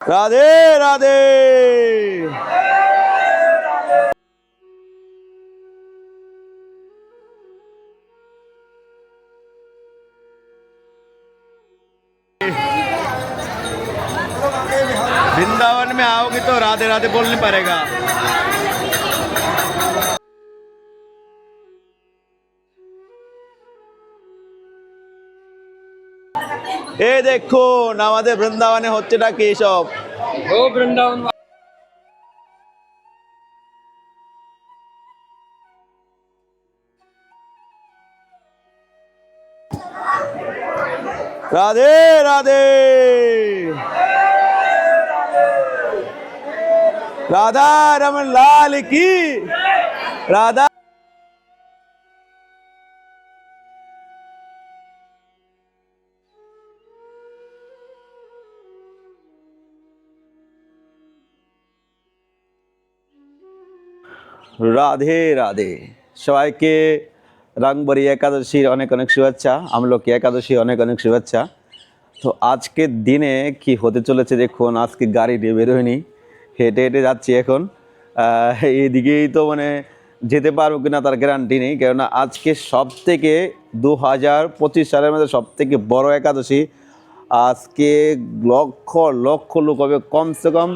राधे राधे। वृंदावन में आओगे तो राधे राधे बोल नहीं पड़ेगा। এ দেখুন আমাদের বৃন্দাবনে হচ্ছেটা কি সব? ও বৃন্দাবন রাধে রাধে। রাধা রমন লাল কি? রাধা রাধে রাধে। সবাইকে রংবরি একাদশীর অনেক অনেক শুভেচ্ছা আমলকি একাদশী অনেক অনেক শুভেচ্ছা। তো আজকের দিনে কি হতে চলেছে দেখুন আজকে গাড়ি দিয়ে বেরোয়নি হেঁটে হেঁটে যাচ্ছি এখন। আহ, এইদিকেই তো মানে যেতে পারব কিনা তার গ্যারান্টি নেই কেননা আজকে সব থেকে দু হাজার পঁচিশ সালের মধ্যে সব থেকে বড় একাদশী। আজকে লক্ষ লক্ষ লোক হবে কমসে কম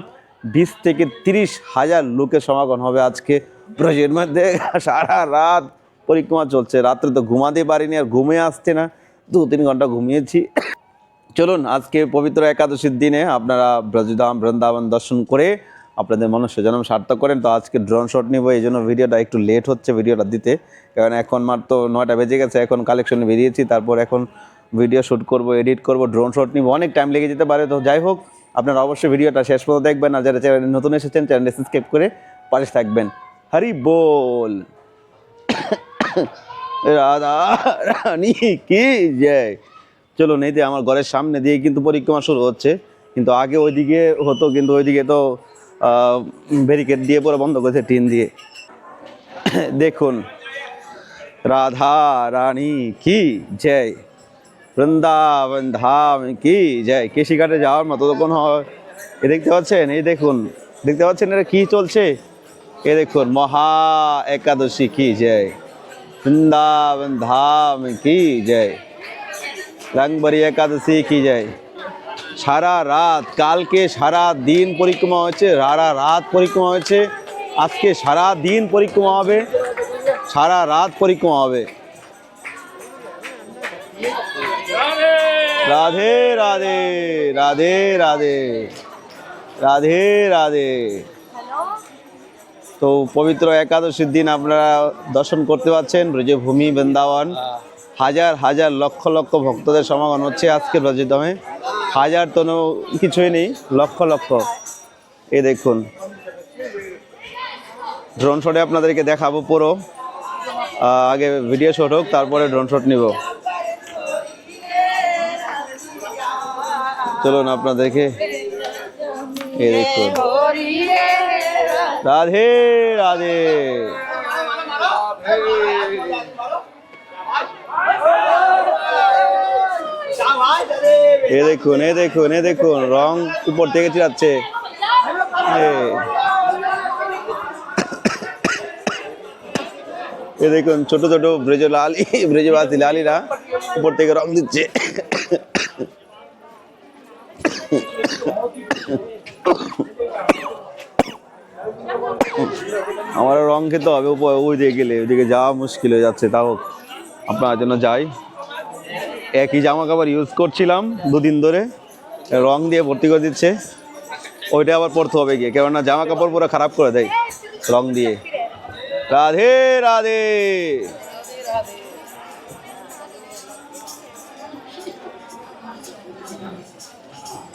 বিশ থেকে তিরিশ হাজার লোকের সমাগম হবে আজকে। ব্রজের মধ্যে সারা রাত পরিক্রমা চলছে। রাত্রে তো ঘুমাতে পারিনি আর ঘুমে আসছে না। দু তিন ঘণ্টা ঘুমিয়েছি। চলুন, আজকে পবিত্র একাদশীর দিনে আপনারা ব্রজধাম বৃন্দাবন দর্শন করে আপনাদের মনুষ্য জন্ম সার্থক করেন। তো আজকে ড্রোন শট নিব, এই জন্য ভিডিওটা একটু লেট হচ্ছে ভিডিওটা দিতে। কারণ এখন মাত্র নয়টা বেজে গেছে, এখন কালেকশনে বেরিয়েছি। তারপর এখন ভিডিও শ্যুট করব এডিট করব ড্রোন শট নিব। অনেক টাইম লেগে যেতে পারে। তো যাই হোক, আপনারা অবশ্যই ভিডিওটা শেষ পর্যন্ত দেখবেন। আর যারা চ্যানেলে নতুন এসেছেন, চ্যানেলটা সাবস্ক্রাইব করে পাশে থাকবেন। হরি বল। রাধা রানী, কি জয়। চলুন, এই আমার ঘরের সামনে দিয়ে কিন্তু পরিক্রমা শুরু হচ্ছে। কিন্তু আগে ওইদিকে হতো, কিন্তু ওইদিকে তো ব্যারিকেড দিয়ে পুরো বন্ধ করেছে টিন দিয়ে। দেখুন, রাধা রানী, কি জয়। বৃন্দাবন ধাম, কি জয়। কৃষিঘাটে যাওয়ার মতো তখন হয় দেখতে পাচ্ছেন? এই দেখুন, দেখতে পাচ্ছেন এটা কি চলছে? এ দেখুন, মহা একাদশী, কি জয়। বৃন্দাবন ধাম, কি জয়। রংবরি একাদশী, কি জয়। সারা রাত, কালকে সারা দিন পরিক্রমা হয়েছে, সারা রাত পরিক্রমা হয়েছে, আজকে সারা দিন পরিক্রমা হবে, সারা রাত পরিক্রমা হবে। রাধে রাধে রাধে রাধে রাধে রাধে। তো পবিত্র একাদশীর দিন আপনারা দর্শন করতে পারছেন ব্রজভূমি বৃন্দাবন। হাজার হাজার লক্ষ লক্ষ ভক্তদের সমাগম হচ্ছে আজকে ব্রজধামে হাজার তো কিছুই নেই, লক্ষ লক্ষ। এ দেখুন। ড্রোন শটে আপনাদেরকে দেখাবো পুরো। আগে ভিডিও শট হোক, তারপরে ড্রোন শট নিব। চলুন আপনাদেরকে এ দেখুন। রাধে রাধে। এ দেখুন এ দেখুন এ দেখুন, রং উপর থেকে চিরাচ্ছে। এ। দেখুন, ছোট ছোট ব্রেজ লালি ব্রেজবাসী লালিরা উপর থেকে রং দিচ্ছে। আমার রং খেতে হবে ওই দিকে গেলে, ওইদিকে যাওয়া মুশকিল হয়ে যাচ্ছে, তাও আপনার জন্য যাই। একই জামা কাপড় ইউজ করছিলাম দুদিন ধরে, রং দিয়ে ভর্তি করে দিচ্ছে। ওইটা আবার পরতে হবে গিয়ে, কেননা জামা কাপড় পুরো খারাপ করে দেয় রং দিয়ে। রাধে রাধে।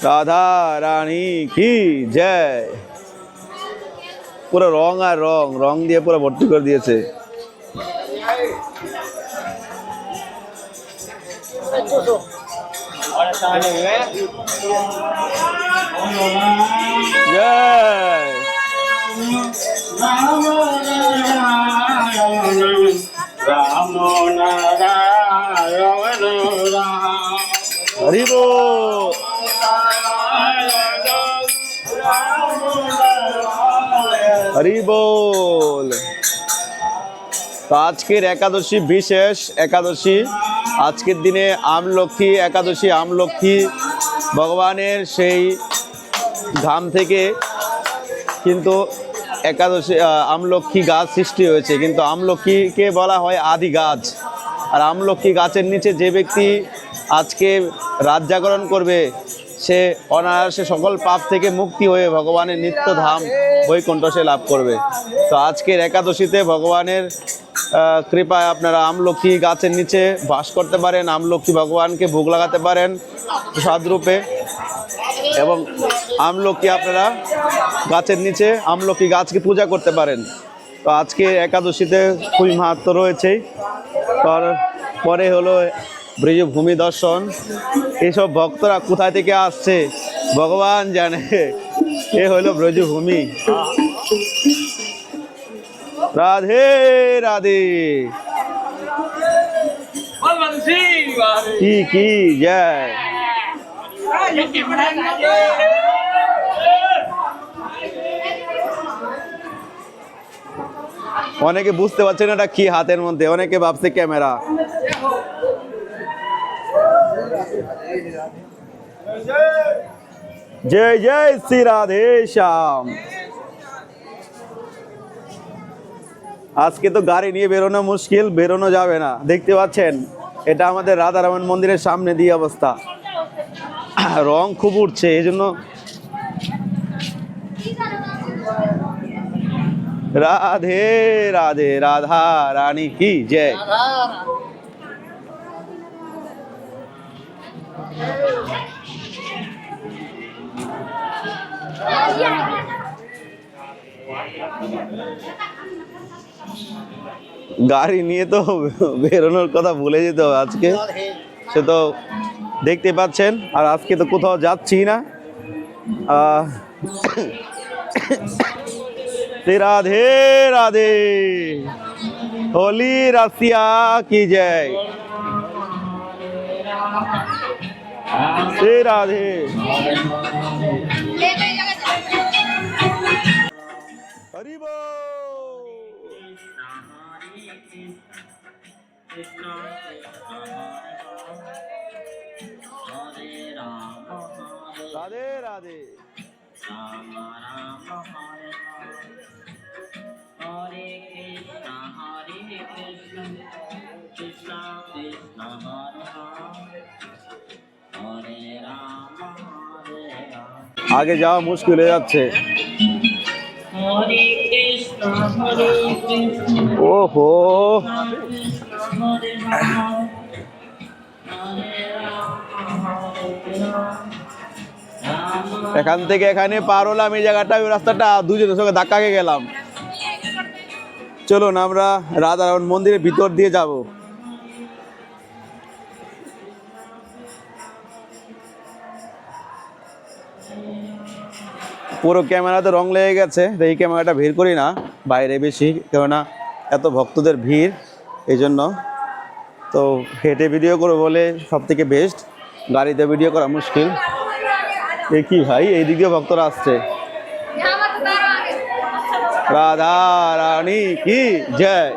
রাধা রানী কি জয়। পুরো রং আর রং রং দিয়ে পুরো ভর্তি করে দিয়েছে। জয় রাম নারায়ণ হরি বল হরি বল। তো আজকের একাদশী বিশেষ একাদশী। আজকের দিনে আমলক্ষ্মী একাদশী আমলক্ষ্মী ভগবানের সেই ধাম থেকে কিন্তু একাদশী আহ, আমলক্ষী গাছ সৃষ্টি হয়েছে। কিন্তু আমলক্ষীকে বলা হয় আদি গাছ। আর আমলক্ষী গাছের নিচে যে ব্যক্তি আজকে রাত জাগরণ করবে সে অনায়াসে সকল পাপ থেকে মুক্তি হয়ে ভগবানের নিত্য ধাম বৈকুণ্ঠ সে লাভ করবে। তো আজকের একাদশীতে ভগবানের কৃপায় আপনারা আমলক্ষী গাছের নিচে বাস করতে পারেন আমলক্ষী ভগবানকে ভোগ লাগাতে পারেন প্রসাদরূপে। এবং আমলকি আপনারা গাছের নিচে আমলকি গাছকে পূজা করতে পারেন। তো আজকে একাদশীতে খুবই মাহাত্ম রয়েছে। তার পরে হলো ব্রিজ ভূমি দর্শন। এসব ভক্তরা কোথা থেকে আসছে? ভগবান জানে। এ হলো ব্রজভূমি। রাধে রাধে। কি কি, জয়। অনেকে বুঝতে পারছে না এটা কি হাতের মধ্যে, অনেকে ভাবছে ক্যামেরা। জয় জয় শ্রী রাধে শ্যাম। আজকে তো গাড়ি নিয়ে বেরোনো মুশকিল, বেরোনো যাবে না। দেখতে পাচ্ছেন, এটা আমাদের রাধারামন মন্দিরের সামনে দিয়ে অবস্থা। রং খুব উঠছে, এই জন্য রাধে রাধে, রাধা রানী কি জয়। গাড়ি নিয়ে তো বেরোনোর কথা ভুলে যেতে হবে আজকে। সে তো দেখতে পাচ্ছেন, আর আজকে তো কোথাও যাচ্ছি না। রাধে রাধে। হোলি রাশিয়া কি জয়? রাধে। হরি বল। Radhe Radhe Hare Krishna, Hare Krishna, Krishna Krishna, Hare Hare, Hare Rama, Hare Rama. আগে যাওয়া মুশকিল হয়ে যাচ্ছে ওহো। এখান থেকে এখানে পার হলাম এই জায়গাটা ওই রাস্তাটা দুজনের সঙ্গে ধাক্কা খেয়ে গেলাম। চলুন আমরা রাধারমন মন্দিরের ভিতর দিয়ে যাব। পুরো ক্যামেরাতে রং লেগে গেছে, তো এই ক্যামেরাটা ভিড় করি না, বাইরে বেশি, কেননা এত ভক্তদের ভিড় এই জন্য তো হেঁটে ভিডিও করব বলে সব থেকে বেস্ট গাড়িতে ভিডিও করা মুশকিল। এ কি ভাই, এই এইদিকে ভক্তরা আসছে। রাধা রানী কি? জয়।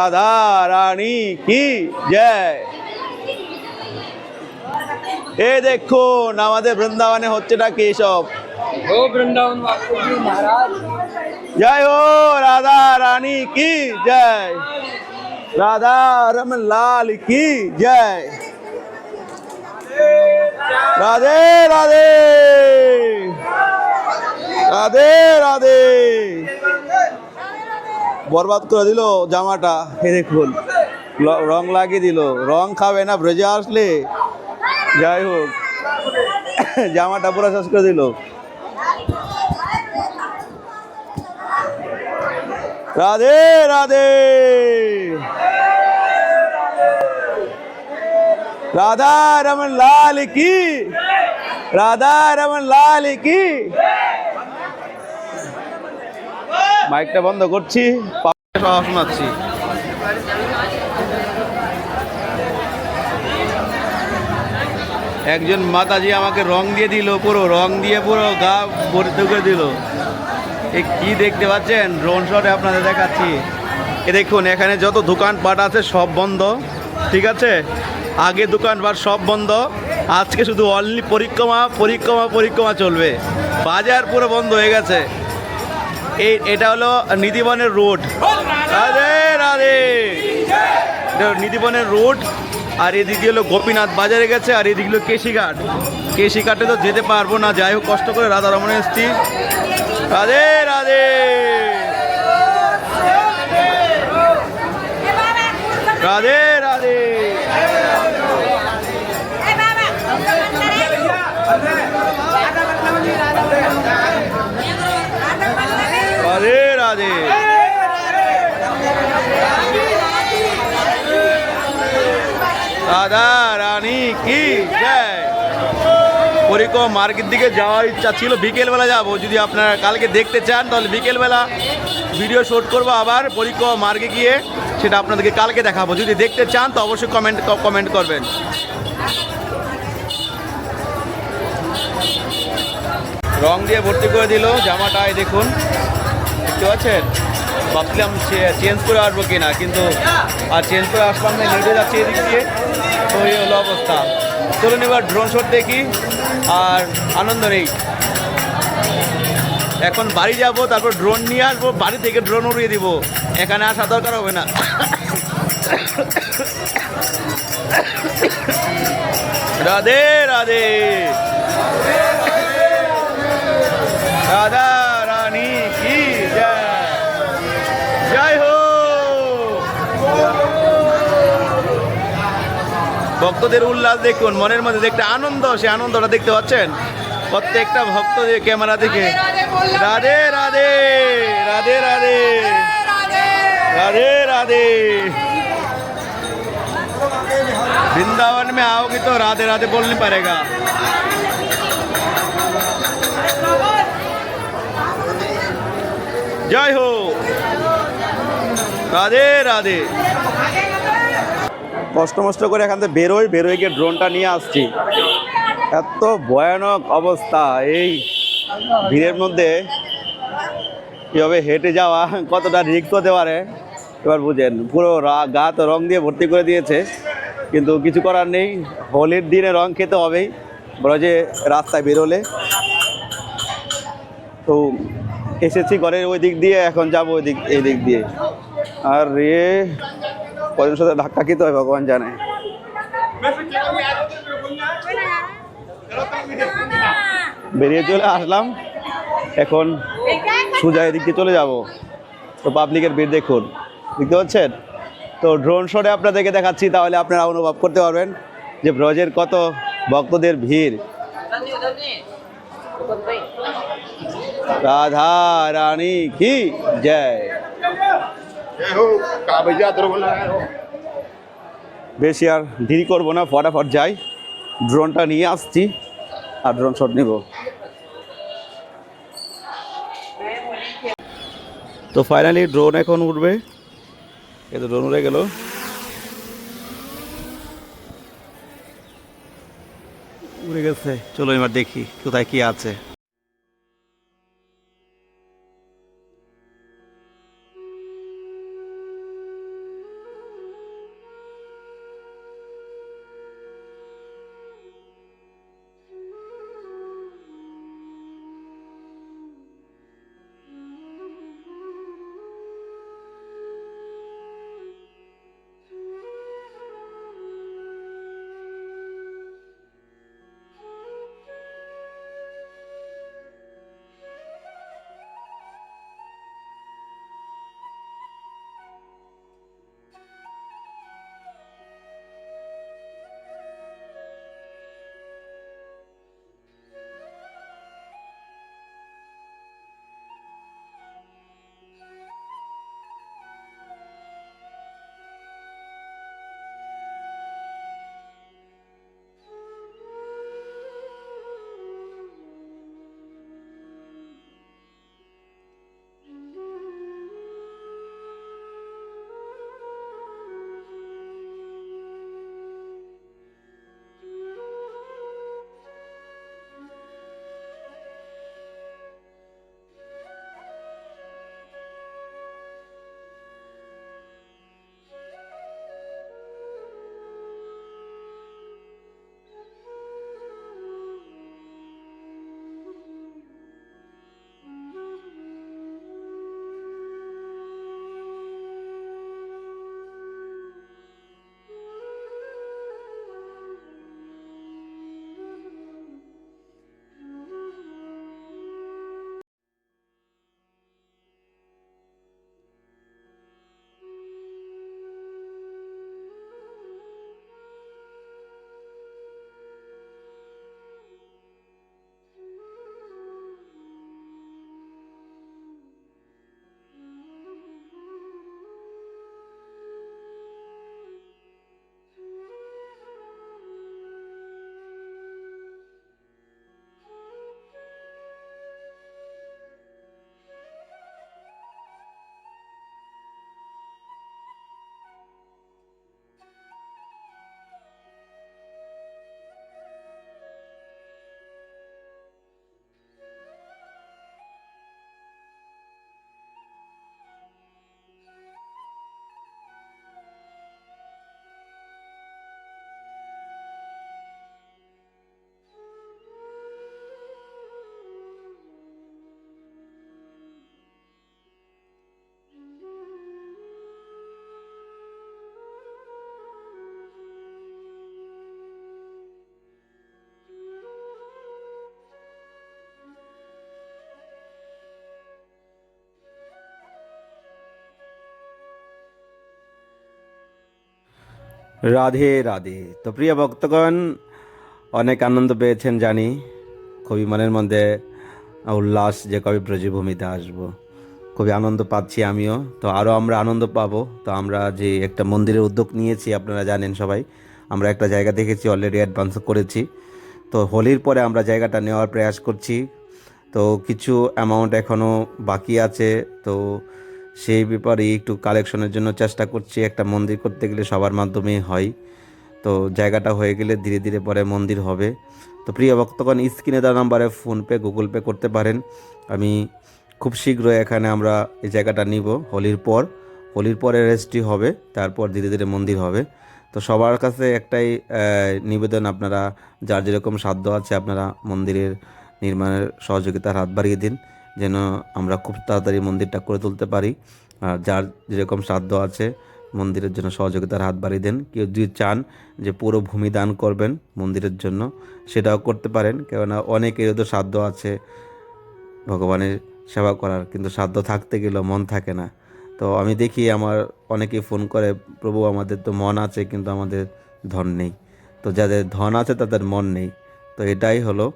রাধা রানী কি জয় এ দেখুন আমাদের বৃন্দাবনে হচ্ছেটা কি সব हो वृंदावन बापू जी महाराज जय हो राधा रानी की जय राधा रमन लाल की जय राधे राधे রাধে রাধে বরবাদ করে দিল জামাটা। এ দেখুন রং লাগিয়ে দিল। রং খাবে না, ব্রেজে আসলে। যাই হোক, জামাটা পুরো শেষ করে দিল। রাধে রাধে। রাধা রমন লাল কি? রাধা রমন লাল কি? মাইকটা বন্ধ করছি। শোনাচ্ছি একজন মাতাজি আমাকে রং দিয়ে দিল, পুরো রং দিয়ে পুরো গা পরিতে করে দিল। এ কি দেখতে পাচ্ছেন? ড্রোন শটে আপনাদের দেখাচ্ছি। এ দেখুন, এখানে যত দোকানপাট আছে সব বন্ধ, ঠিক আছে? আগে দোকানপাট সব বন্ধ, আজকে শুধু অনলি পরিক্রমা পরিক্রমা পরিক্রমা চলবে। বাজার পুরো বন্ধ হয়ে গেছে। এটা হলো নিধিবনের রোড। রাধে রাধে। নিধিবনের রোড, আর এদিকে হলো গোপীনাথ বাজারে গেছে, আর এদিকে হলো কেশিঘাট। কেশিঘাটে তো যেতে পারব না, যাই হোক, কষ্ট করে রাধা রমনে এসছি। রাধে রাধে। রাধে। রাধে রাধে রানী, কি পরিক্রম মার্কেট দিকে যাওয়ার ইচ্ছা ছিল। বিকেলবেলা যাব। যদি আপনারা কালকে দেখতে চান, তাহলে বিকেলবেলা ভিডিও শ্যুট করব আবার পরিক্রম মার্গে গিয়ে সেটা আপনাদেরকে কালকে দেখাবো। যদি দেখতে চান, তো অবশ্যই কমেন্ট কমেন্ট করবেন। রং দিয়ে ভর্তি করে দিল জামাটায় দেখুন। দেখতে পাচ্ছেন? ভাবছিলাম চেঞ্জ করে আসব কিনা, কিন্তু আর চেঞ্জ করে আসলাম না লেটে যাচ্ছে এদিক দিয়ে। তো এই হলো অবস্থা। চলুন এবার ড্রোন শট দেখি, আর আনন্দ নেই। এখন বাড়ি যাব, তারপর ড্রোন নিয়ে আসব, বাড়ি থেকে ড্রোন উড়িয়ে দিব। এখানে আসা দরকার হবে না। রাধে রাধে। রাধা। ভক্তদের উল্লাস দেখুন মনের মধ্যে যে একটা আনন্দ সে আনন্দটা দেখতে পাচ্ছেন প্রত্যেকটা ভক্ত যে ক্যামেরা দেখে রাধে রাধে রাধে রাধে राधे राधे वृंदावन में आओगे तो राधे राधे बोलनी पड़ेगा জয় হো রাধে রাধে কষ্ট মষ্ট করে এখান থেকে বেরোই বেরোয় গিয়ে ড্রোনটা নিয়ে আসছি। এত ভয়ানক অবস্থা। এই ভিড়ের মধ্যে কীভাবে হেঁটে যাওয়া, কতটা রিস্ক হতে পারে, এবার বুঝেন। পুরো গা তো রং দিয়ে ভর্তি করে দিয়েছে, কিন্তু কিছু করার নেই। হোলির দিনে রং খেতে হবেই বলো যে রাস্তায় বেরোলে। তো এসেছি ঘরের ওই দিক দিয়ে, এখন যাব ওই দিক, এই দিক দিয়ে। আর! রে কজন সাথে ধাক্কা খেতে হয়, ভগবান জানে। বেরিয়ে চলে আসলাম। এখন সোজা এদিকে চলে যাব। তো পাবলিকের ভিড় দেখুন। দেখতে পাচ্ছেন তো ড্রোন শটে আপনাদেরকে দেখাচ্ছি, তাহলে আপনারা অনুভব করতে পারবেন যে ব্রজের কত ভক্তদের ভিড়। রাধা রানী কি? জয়। বেশি আর দেরি করব না ফটাফট যাই। ড্রোনটা নিয়ে আসছি আর ড্রোন শট নিব। তো ফাইনালি ড্রোন এখন উঠবে। এ তো ড্রোন উড়ে গেল। উড়ে গেছে। চলো এবার দেখি কোথায় কি আছে। রাধে রাধে। তো প্রিয় ভক্তগণ, অনেক আনন্দ পেয়েছেন জানি। খুবই মনের মধ্যে উল্লাস যে কবে ব্রজভূমিতে আসব। খুবই আনন্দ পাচ্ছি আমিও। তো আরও আমরা আনন্দ পাবো। তো আমরা যে একটা মন্দিরের উদ্যোগ নিয়েছি, আপনারা জানেন সবাই, আমরা একটা জায়গা দেখেছি অলরেডি অ্যাডভান্স করেছি। তো হোলির পরে আমরা জায়গাটা নেওয়ার প্রয়াস করছি। তো কিছু অ্যামাউন্ট এখনও বাকি আছে। তো সেই ব্যাপারে একটু কালেকশনের জন্য চেষ্টা করছি। একটা মন্দির করতে গেলে সবার মাধ্যমেই হয়। তো জায়গাটা হয়ে গেলে ধীরে ধীরে পরে মন্দির হবে। তো প্রিয় ভক্তগণ স্ক্রিনে দেওয়া নাম্বারে ফোনপে গুগল পে করতে পারেন। আমি খুব শীঘ্রই এখানে আমরা এই জায়গাটা নিব। হোলির পর, হোলির পরে রেজিস্ট্রি হবে, তারপর ধীরে ধীরে মন্দির হবে। তো সবার কাছে একটাই নিবেদন, আপনারা যার যেরকম সাধ্য আছে আপনারা মন্দিরের নির্মাণের সহযোগিতার হাত বাড়িয়ে দিন। যেন আমরা খুব তাড়াতাড়ি মন্দিরটা করে তুলতে পারি। আর যার যেরকম সাধ্য আছে, মন্দিরের জন্য সহযোগিতার হাত বাড়িয়ে দেন। কেউ যদি চান যে পুরো ভূমি দান করবেন মন্দিরের জন্য, সেটাও করতে পারেন। কেননা অনেকেরও তো সাধ্য আছে ভগবানের সেবা করার, কিন্তু সাধ্য থাকতে গেলেও মন থাকে না। তো আমি দেখি আমার অনেকেই ফোন করে, প্রভু, আমাদের তো মন আছে, কিন্তু আমাদের ধন নেই। তো যাদের ধন আছে, তাদের মন নেই। তো এটাই হলো,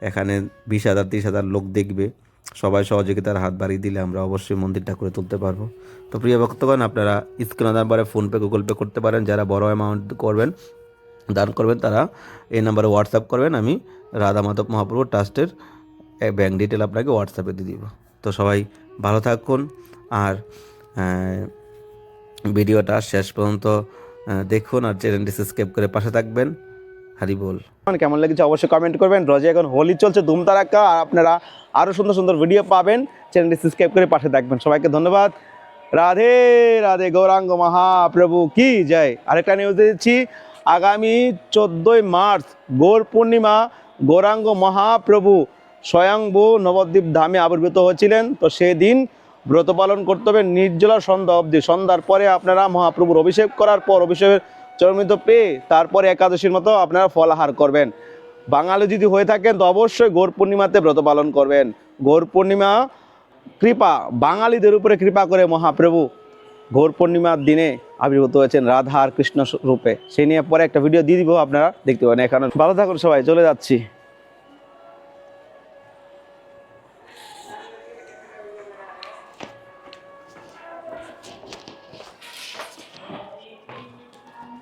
এখানে বিশ হাজার, তিরিশ হাজার লোক দেখবে। সবাই সহযোগিতার হাত বাড়িয়ে দিলে আমরা অবশ্যই মন্দিরটা করে তুলতে পারব। তো প্রিয় ভক্তগণ, আপনারা স্ক্রিন নাম্বারে ফোনপে গুগল পে করতে পারেন। যারা বড় অ্যামাউন্ট করবেন, দান করবেন, তারা এই নাম্বারে হোয়াটসঅ্যাপ করবেন। আমি রাধা মাধব মহাপ্রভু ট্রাস্টের ব্যাঙ্ক ডিটেল আপনাকে হোয়াটসঅ্যাপে দিয়ে দিব। তো সবাই ভালো থাকুন। আর ভিডিওটা শেষ পর্যন্ত দেখুন আর চ্যানেলটি সাবস্ক্রাইব করে পাশে থাকবেন। হারি বল। কেমন লেগেছে অবশ্যই কমেন্ট করবেন। রোজে এখন হোলি চলছে ধুমতারাক্কা আর আপনারা আরও সুন্দর সুন্দর ভিডিও পাবেন। চ্যানেলটি সাবস্ক্রাইব করে পাশে থাকবেন। সবাইকে ধন্যবাদ। রাধে রাধে গৌরাঙ্গ মহাপ্রভু, কি জয়। আরেকটা নিউজ দিচ্ছি, আগামী চোদ্দোই মার্চ, গৌর পূর্ণিমা, গৌরাঙ্গ মহাপ্রভু স্বয়ংভু নবদ্বীপ ধামে আবির্ভূত হয়েছিলেন। তো সেদিন ব্রত পালন করতে হবে নির্জলা সন্ধ্যা অবধি। সন্ধ্যার পরে আপনারা মহাপ্রভুর অভিষেক করার পর অভিষেকের চরমিত পেয়ে তারপরে একাদশীর মতো আপনারা ফলাহার করবেন। বাঙালি যদি হয়ে থাকেন, তো অবশ্যই গৌর পূর্ণিমাতে ব্রত পালন করবেন। গৌর পূর্ণিমা কৃপা, বাঙালিদের উপরে কৃপা করে মহাপ্রভু ঘোর পূর্ণিমার দিনে আবির্ভূত হয়েছেন রাধা আর কৃষ্ণ রূপে। সেই নিয়ে পরে একটা ভিডিও দিয়ে দিব আপনারা, দেখতে পাবেন এখানে। ভালো থাকুন সবাই, চলে যাচ্ছি।